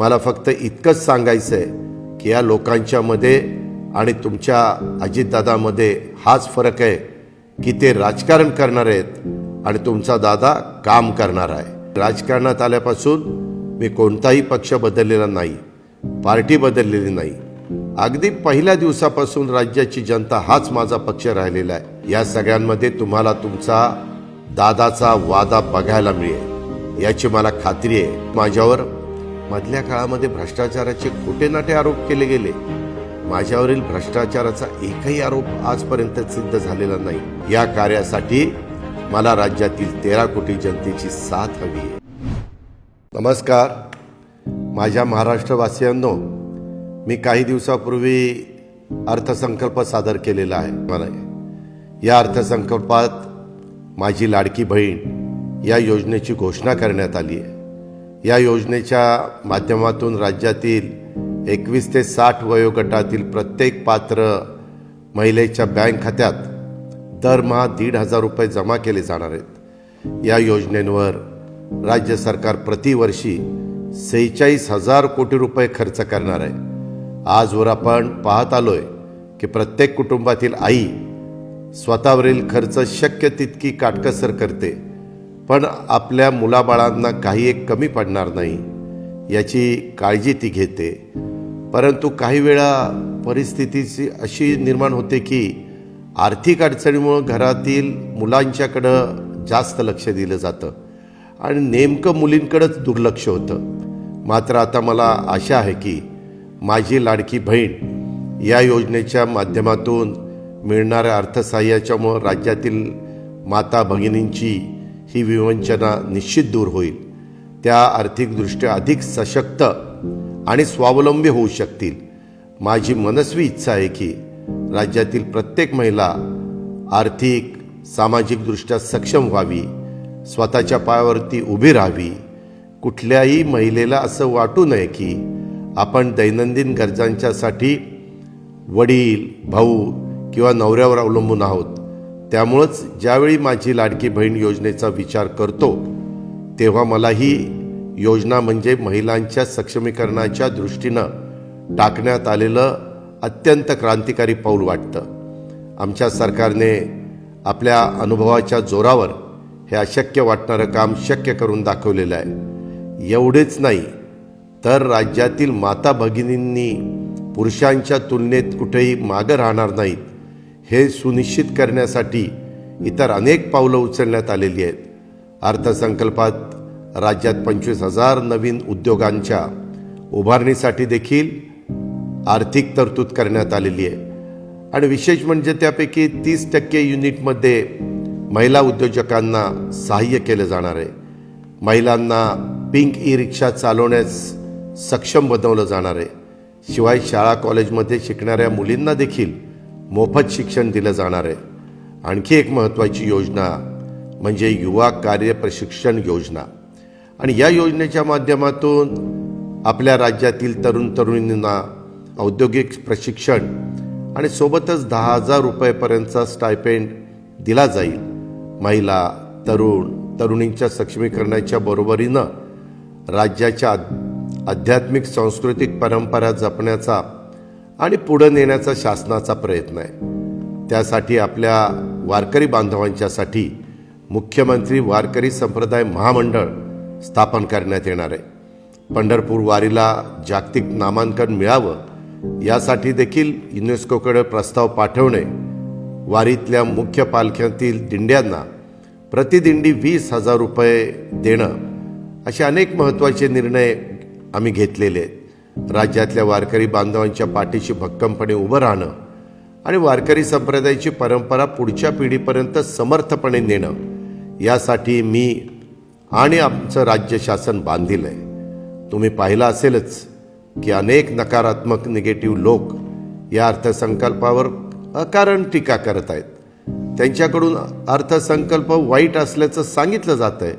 मला फक्त इतकंच सांगायचं आहे की या लोकांच्यामध्ये आणि तुमच्या अजितदादामध्ये हाच फरक आहे की ते राजकारण करणार आहेत आणि तुमचा दादा काम करणार आहे. राजकारणात आल्यापासून मी कोणताही पक्ष बदललेला नाही पार्टी बदललेली नाही. अगदी पहिल्या दिवसापासून राज्याची जनता हाच माझा पक्ष राहिलेला आहे. या सगळ्यांमध्ये तुम्हाला तुमचा दादाचा वादा बघायला मिळेल याची मला खात्री आहे. माझ्यावर मधल्या काळामध्ये भ्रष्टाचाराचे खोटे नाटे आरोप केले गेले. माझ्यावरील भ्रष्टाचाराचा एकही आरोप आजपर्यंत सिद्ध झालेला नाही. या कार्यासाठी मला राज्यातील तेरा कोटी जनतेची साथ हवी आहे. नमस्कार. माझ्या महाराष्ट्रवासियांनो मी काही दिवसापूर्वी अर्थसंकल्प सादर केलेला आहे. मला या अर्थसंकल्पात माझी लाडकी बहीण या योजनेची घोषणा करण्यात आली आहे. या योजनेच्या माध्यमातून राज्यातील एकवीस ते साठ वयोगटातील प्रत्येक पात्र महिलेच्या बँक खात्यात दरमहा दीड हजार रुपये जमा केले जाणार आहेत. या योजनेवर राज्य सरकार प्रतिवर्षी सेहेचाळीस हजार कोटी रुपये खर्च करणार आहे. आजवर आपण पाहत आलोय की प्रत्येक कुटुंबातील आई स्वतःवरील खर्च शक्य तितकी काटकसर करते. पण आपल्या मुलाबाळांना काही एक कमी पडणार नाही याची काळजी ती घेते. परंतु काही वेळा परिस्थितीची अशी निर्माण होते की आर्थिक अडचणीमुळं घरातील मुलांच्याकडं जास्त लक्ष दिलं जातं आणि नेमकं मुलींकडंच दुर्लक्ष होतं. मात्र आता मला आशा आहे की माझी लाडकी बहीण या योजनेच्या माध्यमातून मिळणाऱ्या अर्थसहाय्याच्यामुळं राज्यातील माता भगिनींची ही विवंचना निश्चित दूर होईल. त्या आर्थिकदृष्ट्या अधिक सशक्त आणि स्वावलंबी होऊ शकतील. माझी मनस्वी इच्छा आहे की राज्यातील प्रत्येक महिला आर्थिक सामाजिकदृष्ट्या सक्षम व्हावी स्वतःच्या पायावरती उभी राहावी. कुठल्याही महिलेला असं वाटू नये की आपण दैनंदिन गरजांच्यासाठी वडील भाऊ किंवा नवऱ्यावर अवलंबून आहोत. त्यामुळंच ज्यावेळी माझी लाडकी बहीण योजनेचा विचार करतो तेव्हा मला ही योजना म्हणजे महिलांच्या सक्षमीकरणाच्या दृष्टीनं टाकण्यात आलेलं अत्यंत क्रांतिकारी पाऊल वाटतं. आमच्या सरकारने आपल्या अनुभवाच्या जोरावर हे अशक्य वाटणारं काम शक्य करून दाखवलेलं आहे. एवढेच नाही तर राज्यातील माता भगिनींनी पुरुषांच्या तुलनेत कुठेही मागं राहणार नाहीत. हे सुनिश्चित करण्यासाठी इतर अनेक पावलं उचलण्यात आलेली आहेत. अर्थसंकल्पात राज्यात पंचवीस हजार नवीन उद्योगांच्या उभारणीसाठी देखील आर्थिक तरतूद करण्यात आलेली आहे. आणि विशेष म्हणजे त्यापैकी तीस टक्के युनिटमध्ये महिला उद्योजकांना सहाय्य केलं जाणार आहे. महिलांना पिंक ई रिक्षा चालवण्यास सक्षम बनवलं जाणार आहे. शिवाय शाळा कॉलेजमध्ये शिकणाऱ्या मुलींना देखील मोफत शिक्षण दिलं जाणार आहे. आणखी एक महत्त्वाची योजना म्हणजे युवा कार्य प्रशिक्षण योजना. आणि या योजनेच्या माध्यमातून आपल्या राज्यातील तरुण तरुणींना औद्योगिक प्रशिक्षण आणि सोबतच दहा हजार रुपयेपर्यंतचा स्टायपेंड दिला जाईल. महिला तरुण तरुणींच्या सक्षमीकरणाच्या बरोबरीनं राज्याच्या आध्यात्मिक सांस्कृतिक परंपरा जपण्याचा आणि पुढं नेण्याचा शासनाचा प्रयत्न आहे. त्यासाठी आपल्या वारकरी बांधवांच्यासाठी मुख्यमंत्री वारकरी संप्रदाय महामंडळ स्थापन करण्यात येणार आहे. पंढरपूर वारीला जागतिक नामांकन मिळावं यासाठी देखील युनेस्कोकडे प्रस्ताव पाठवणे वारीतल्या मुख्य पालख्यातील दिंड्यांना प्रतिदिंडी वीस हजार रुपये देणं असे अनेक महत्त्वाचे निर्णय आम्ही घेतलेले आहेत. राज्यातल्या वारकरी बांधवांच्या पाठीशी भक्कमपणे उभं राहणं आणि वारकरी संप्रदायाची परंपरा पुढच्या पिढीपर्यंत समर्थपणे नेणं यासाठी मी आणि आमचं राज्य शासन बांधील आहे तुम्ही पाहिलं असेलच की अनेक नकारात्मक निगेटिव्ह लोक या अर्थसंकल्पावर अकारण टीका करत आहेत. त्यांच्याकडून अर्थसंकल्प वाईट असल्याचं सांगितलं जात आहे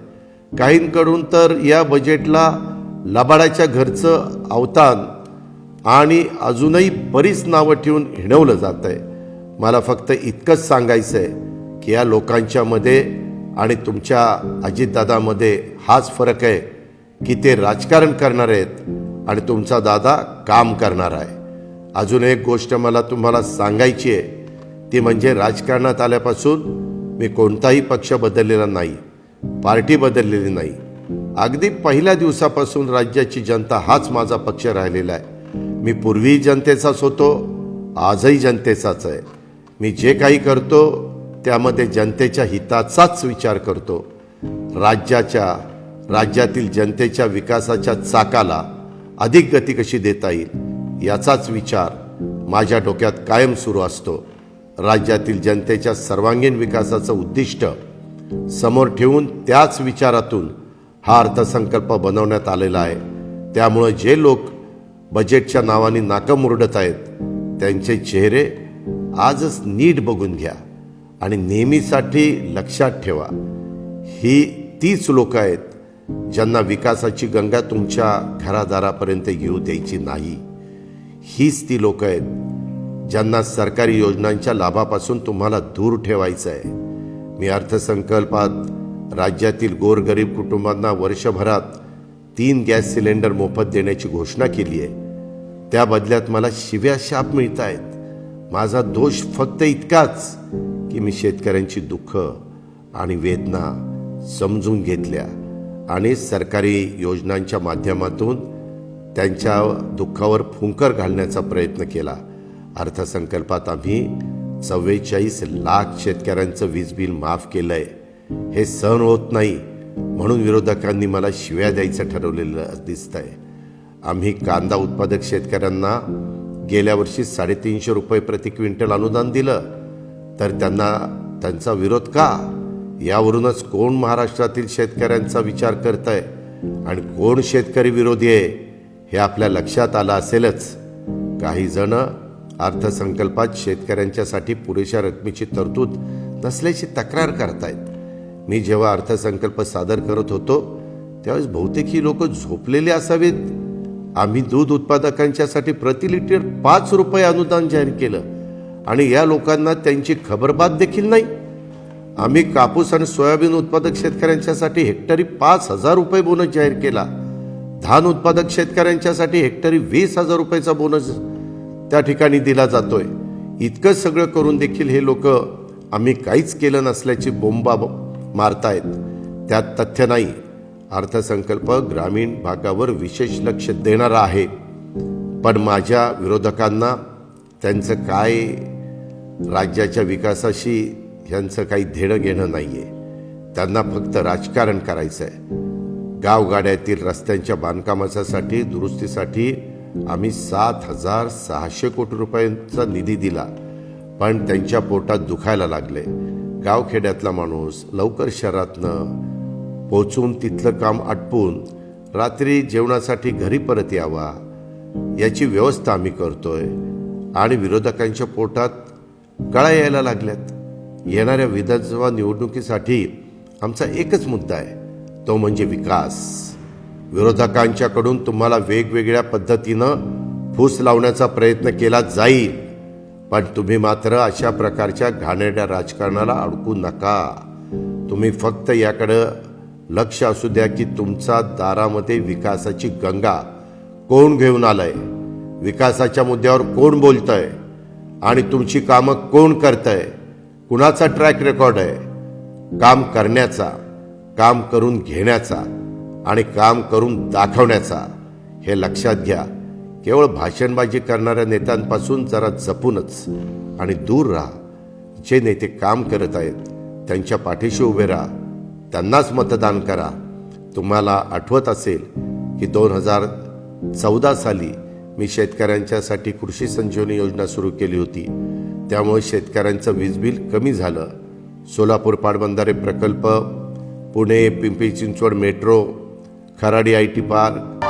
काहींकडून तर या बजेटला लबाडाच्या घरचं अवतान आणि अजूनही बरीच नावं ठेवून हिणवलं जात आहे मला फक्त इतकंच सांगायचं आहे की या लोकांच्यामध्ये आणि तुमच्या अजितदादामध्ये हाच फरक आहे की ते राजकारण करणार आहेत आणि तुमचा दादा काम करणार आहे. अजून एक गोष्ट मला तुम्हाला सांगायची आहे. ती म्हणजे राजकारणात आल्यापासून मी कोणताही पक्ष बदललेला नाही. पार्टी बदललेली नाही. अगदी पहिल्या दिवसापासून राज्याची जनता हाच माझा पक्ष राहिलेला आहे. मी पूर्वी जनतेचाच होतो आजही जनतेचाच आहे. मी जे काही करतो त्यामध्ये जनतेच्या हिताचाच विचार करतो. राज्याच्या राज्यातील जनतेच्या विकासाच्या चाकाला अधिक गती कशी देता येईल याचाच विचार माझ्या डोक्यात कायम सुरू असतो. राज्यातील जनतेच्या सर्वांगीण विकासाचं उद्दिष्ट समोर ठेवून त्याच विचारातून हा अर्थसंकल्प बनवण्यात आलेला आहे. त्यामुळे जे लोक बजेटच्या नावाने नाकं मुरडत आहेत त्यांचे चेहरे आजच नीट बघून घ्या आणि नेहमीसाठी लक्षात ठेवा. ही तीच लोक आहेत ज्यांना विकासाची गंगा तुमच्या घरादारापर्यंत येऊ द्यायची नाही. हीच ती लोक आहेत ज्यांना सरकारी योजनांच्या लाभापासून तुम्हाला दूर ठेवायचं आहे. मी अर्थसंकल्पात राज्यातील गोरगरीब कुटुंबांना वर्षभरात तीन गॅस सिलेंडर मोफत देण्याची घोषणा केली आहे. त्या बदल्यात मला शिव्या शाप मिळत आहेत माझा दोष फक्त इतकाच की मी शेतकऱ्यांची दुःख आणि वेदना समजून घेतल्या आणि सरकारी योजनांच्या माध्यमातून त्यांच्या दुःखावर फुंकर घालण्याचा प्रयत्न केला. अर्थसंकल्पात आम्ही चव्वेचाळीस लाख शेतकऱ्यांचं वीज बिल माफ केलं आहे हे सहन होत नाही म्हणून विरोधकांनी मला शिव्या द्यायचं ठरवलेलं दिसतंय. आम्ही कांदा उत्पादक शेतकऱ्यांना गेल्या वर्षी साडेतीनशे रुपये प्रति क्विंटल अनुदान दिलं. तर त्यांना त्यांचा विरोध का? यावरूनच कोण महाराष्ट्रातील शेतकऱ्यांचा विचार करत आहे आणि कोण शेतकरी विरोधी आहे? हे आपल्या लक्षात आलं असेलच. काही जण अर्थसंकल्पात शेतकऱ्यांच्यासाठी पुरेशा रकमेची तरतूद नसल्याची तक्रार करतायत. मी जेव्हा अर्थसंकल्प सादर करत होतो त्यावेळेस बहुतेक ही लोक झोपलेले असावेत. आम्ही दूध उत्पादकांच्यासाठी प्रति लिटर पाच रुपये अनुदान जाहीर केलं आणि या लोकांना त्यांची खबरबात देखील नाही. आम्ही कापूस आणि सोयाबीन उत्पादक शेतकऱ्यांच्यासाठी हेक्टरी पाच हजार रुपये बोनस जाहीर केला. धान उत्पादक शेतकऱ्यांच्यासाठी हेक्टरी वीस हजार रुपयाचा बोनस त्या ठिकाणी दिला जातोय. इतकं सगळं करून देखील हे लोक आम्ही काहीच केलं नसल्याची बोंबा मारतायत. त्यात तथ्य नाही. अर्थसंकल्प ग्रामीण भागावर विशेष लक्ष देणारा आहे. पण माझ्या विरोधकांना त्यांचं काय राज्याच्या विकासाशी ह्यांचं काही धेणं घेणं नाही आहे त्यांना फक्त राजकारण करायचं आहे गावगाड्यातील रस्त्यांच्या बांधकामासाठी दुरुस्तीसाठी आम्ही सात हजार सहाशे कोटी रुपयांचा निधी दिला. पण त्यांच्या पोटात दुखायला लागले. गावखेड्यातला माणूस लवकर शहरातनं पोचून तिथलं काम आटपून रात्री जेवणासाठी घरी परत यावा याची व्यवस्था आम्ही करतोय. आणि विरोधकांच्या पोटात कळा यायला लागल्यात. येणाऱ्या विधानसभा निवडणुकीसाठी आमचा एकच मुद्दा आहे तो म्हणजे विकास. विरोधकांच्याकडून तुम्हाला वेगवेगळ्या पद्धतीनं फूस लावण्याचा प्रयत्न केला जाईल. पण तुम्ही मात्र अशा प्रकारच्या घाणेरड्या राजकारणाला अडकू नका. तुम्ही फक्त याकडं लक्ष असू द्या की तुमचा दारामध्ये विकासाची गंगा कोण घेऊन आलंय? विकासाच्या मुद्द्यावर कोण बोलतंय? आणि तुमची कामं कोण करतंय? कुणाचा ट्रॅक रेकॉर्ड आहे? काम करण्याचा काम करून घेण्याचा आणि काम करून दाखवण्याचा हे लक्षात घ्या. केवळ भाषणबाजी करणाऱ्या नेत्यांपासून जरा जपूनच आणि दूर राहा. जे नेते काम करत आहेत त्यांच्या पाठीशी उभे राहा. त्यांनाच मतदान करा. तुम्हाला आठवत असेल की दोन हजार चौदा साली मी शेतकऱ्यांच्यासाठी कृषी संजीवनी योजना सुरू केली होती. त्यामुळे शेतकऱ्यांचं वीज बिल कमी झालं. सोलापूर पाटबंधारे प्रकल्प Pune Pimpri Chinchwad metro Kharadi I T park